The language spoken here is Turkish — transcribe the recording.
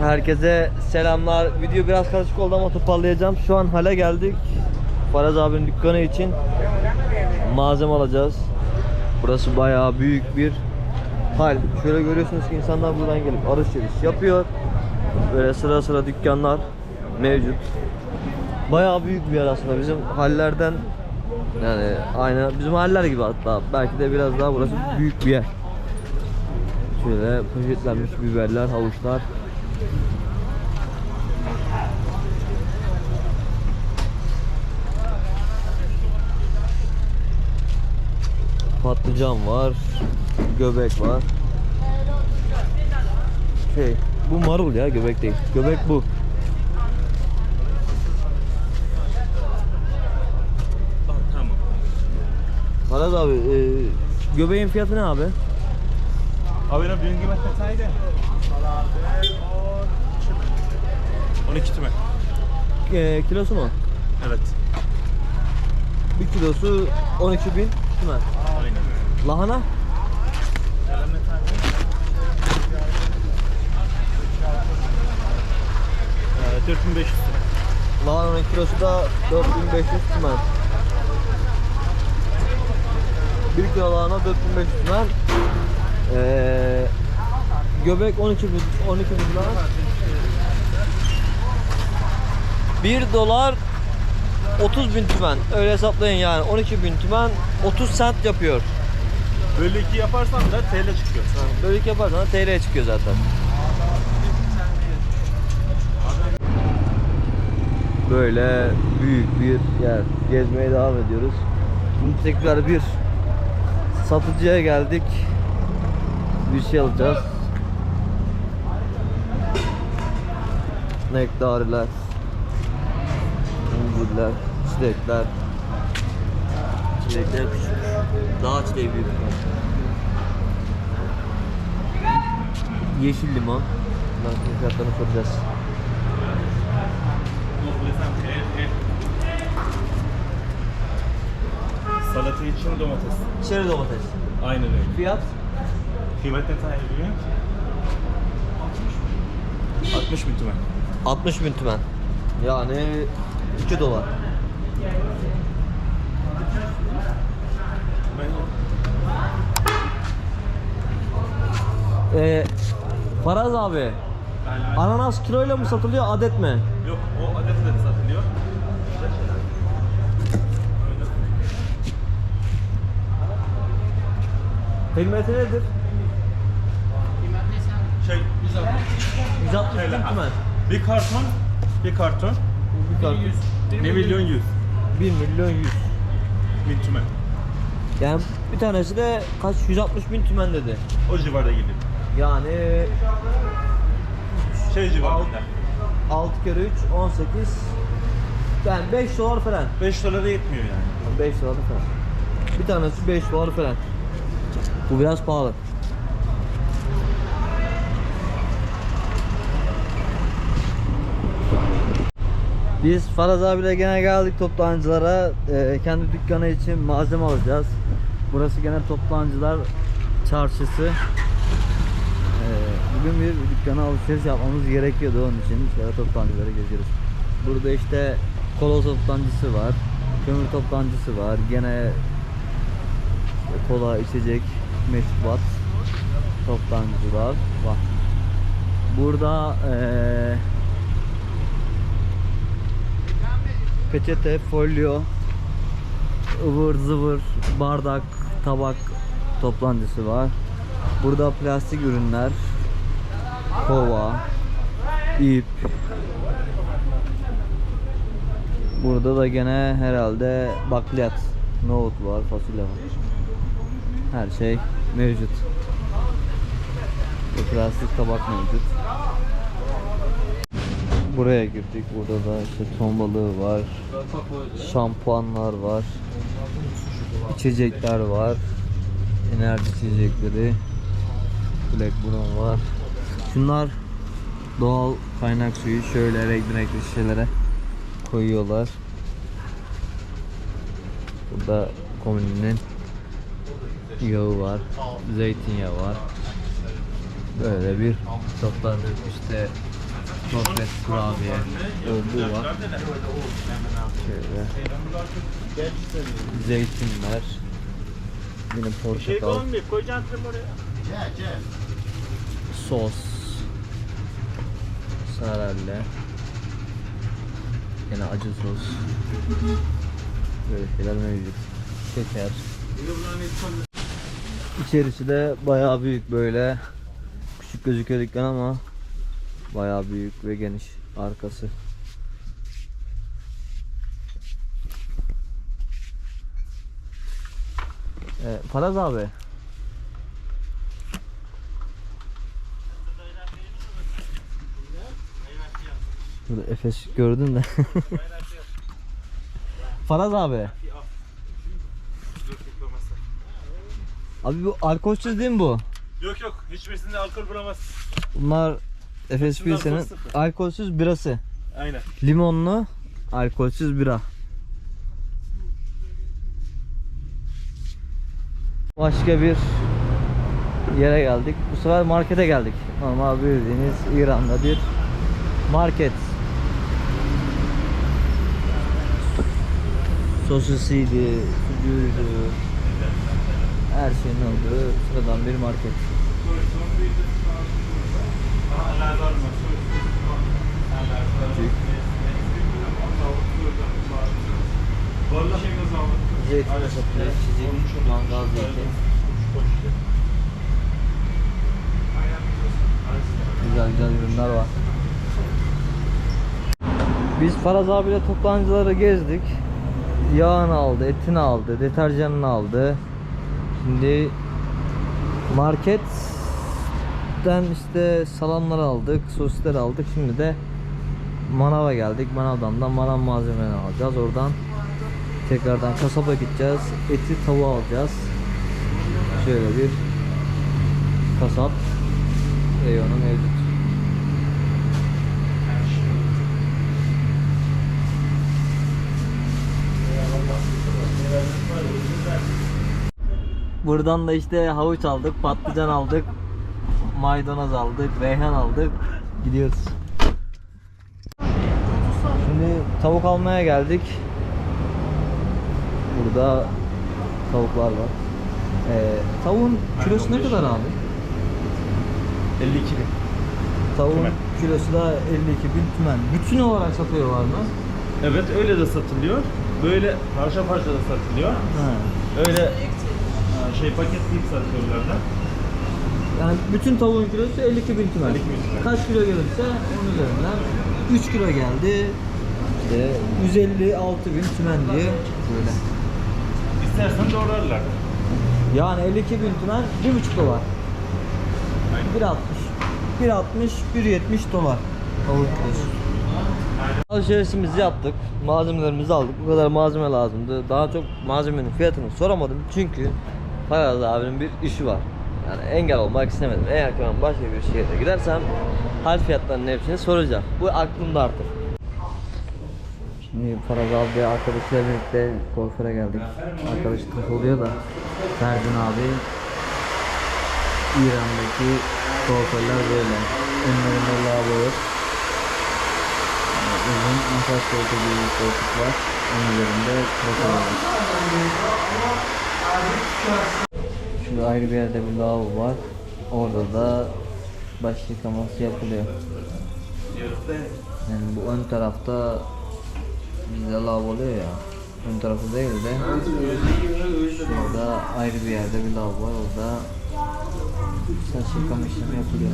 Herkese selamlar. Video biraz karışık oldu ama toparlayacağım. Şu an hale geldik. Faraz abinin dükkanı için malzeme alacağız. Burası bayağı büyük bir hal. Şöyle görüyorsunuz ki insanlar buradan gelip alışveriş yapıyor. Böyle sıra sıra dükkanlar mevcut. Bayağı büyük bir yer aslında. Bizim hallerden yani aynı bizim haller gibi hatta. Belki de biraz daha burası büyük bir yer. Şöyle poşetlenmiş biberler, havuçlar. Patlıcan var, göbek var. Şey, bu marul ya, göbek değil. Göbek bu. Tamam. Maraz abi, e, göbeğin fiyatı ne abi? Abi ne büyük gibi kaçaydı? 12 tüme. E, kilosu mu? Evet. Bir kilosu 12 bin tümen. Aynen. Lahana? Ee, 4500 tüme. Lahananın kilosu da 4500 tümen. 1 kilo lahana 4500 tümen. Ee, göbek 12 bin, 12 bin lira. 1 dolar 30 bin tümen. Öyle hesaplayın yani. 12 bin tümen 30 sent yapıyor. Böyle iki yaparsan da TL çıkıyor. Böyle iki yaparsan TL çıkıyor zaten. Böyle büyük bir yer. Gezmeye devam ediyoruz. Şimdi tekrar bir satıcıya geldik. Bir şey alacağız. Nektariler, incirler, çilekler. Çilekler küçük. Daha çileği büyük. Yeşil limon. Bunların fiyatlarını soracağız. Salata için domates. Çeri domates. Aynen öyle. Fiyat? Kıymet ne tane biliyor musun? 60 bin tüme. 60 bin tümen. Yani 2 dolar. Ee, Faraz abi, ananas kiloyla mı satılıyor adet mi? Yok o adet de satılıyor. Kıymeti nedir? Şey 160 Şöyle, bin ha. tümen. bir karton bir karton Bir karton. 1 milyon 100 1 milyon 100. bin tüme. Yani bir tanesi de kaç 160 bin tümen dedi. O civarda gidiyor. Yani Şey civarında. 6 kere 3 18 yani 5 dolar falan. 5 dolara yetmiyor yani. 5 dolar falan. Bir tanesi 5 dolar falan. Bu biraz pahalı. Biz Faraz abiyle gene geldik toptancılara. Ee, kendi dükkanı için malzeme alacağız. Burası gene toptancılar çarşısı. Ee, bugün bir dükkana alışveriş yapmamız gerekiyordu onun için şöyle toptancıları geziyoruz. Burada işte kola toptancısı var, kömür toptancısı var, gene kola, içecek, meşrubat toptancılar var. Burada eee peçete, folyo, ıvır zıvır, bardak, tabak toptancısı var. Burada plastik ürünler, kova, ip. Burada da gene herhalde bakliyat, nohut var, fasulye var. Her şey mevcut. Bu plastik tabak mevcut. Buraya girdik. Burada da işte ton balığı var. Şampuanlar var. İçecekler var. Enerji içecekleri. Black Brown var. Şunlar doğal kaynak suyu şöyle renkli renkli şişelere koyuyorlar. Burada komüninin yağı var. Zeytinyağı var. Böyle bir toplandık işte Gofret, kurabiye, öldü var. Şöyle. Zeytinler. Yine portakal. koyacaksın oraya. sos, sarelle, yine acı sos, böyle şeyler mevcut, şeker. İçerisi de bayağı büyük böyle, küçük gözüküyor dükkan ama bayağı büyük ve geniş arkası. Ee, Faraz abi. Burada Efes gördün de. Faraz abi. Abi bu alkolsüz değil mi bu? Yok yok hiçbirisinde alkol bulamaz. Bunlar Efes Pilsen'in alkolsüz birası. Aynen. Limonlu alkolsüz bira. Başka bir yere geldik. Bu sefer markete geldik. Normal bildiğiniz İran'da bir market. Sosisiydi, sucuğuydu. Her şeyin olduğu sıradan bir market. Zeytin satıyor, çizik, mangal zeytin. Güzel güzel ürünler var. Biz Faraz abiyle toptancıları gezdik. Yağını aldı, etini aldı, deterjanını aldı. Şimdi marketten işte salamları aldık, sosisleri aldık. Şimdi de manava geldik. Manavdan da manav malzemelerini alacağız. Oradan tekrardan kasaba gideceğiz. Eti tavuğu alacağız. Şöyle bir kasap reyonu mevcut. Buradan da işte havuç aldık, patlıcan aldık, maydanoz aldık, reyhan aldık. Gidiyoruz. Şimdi tavuk almaya geldik. Burada tavuklar var. Ee, tavuğun kilosu ne kadar abi? 52 bin. Tavuğun Tümen. kilosu da 52 bin tümen. Bütün olarak satıyorlar mı? Evet öyle de satılıyor. Böyle parça parça da satılıyor. He. Öyle ha, şey paketleyip satıyorlar da. Yani bütün tavuğun kilosu 52 bin tümen. 52 bin tümen. Kaç kilo gelirse onun üzerinden 3 kilo geldi. İşte 156 bin tümen diye böyle. İstersen doğrarlar. Yani 52 bin tümen 1,5 dolar. Aynen. 1.60 1.60 1.70 dolar tavuk kilosu. Alışverişimizi yaptık. Malzemelerimizi aldık. Bu kadar malzeme lazımdı. Daha çok malzemenin fiyatını soramadım. Çünkü Faraz abinin bir işi var. Yani engel olmak istemedim. Eğer ki ben başka bir şehre gidersem hal fiyatlarının hepsini soracağım. Bu aklımda artık. Şimdi Faraz abi arkadaşıyla birlikte kuaföre geldik. Arkadaş takılıyor da Serdin abi İran'daki kuaförler böyle. Önlerinde lavabo yok. Yani uzun makas koltuğu gibi bir koltuk var. Onun üzerinde kuaför. Şurada ayrı bir yerde bir lavabo var. Orada da baş yıkaması yapılıyor. Yani bu ön tarafta bizde lavabo oluyor ya. Ön tarafı değil de şurada ayrı bir yerde bir lavabo var. Orada saç yıkama işlemi yapılıyor.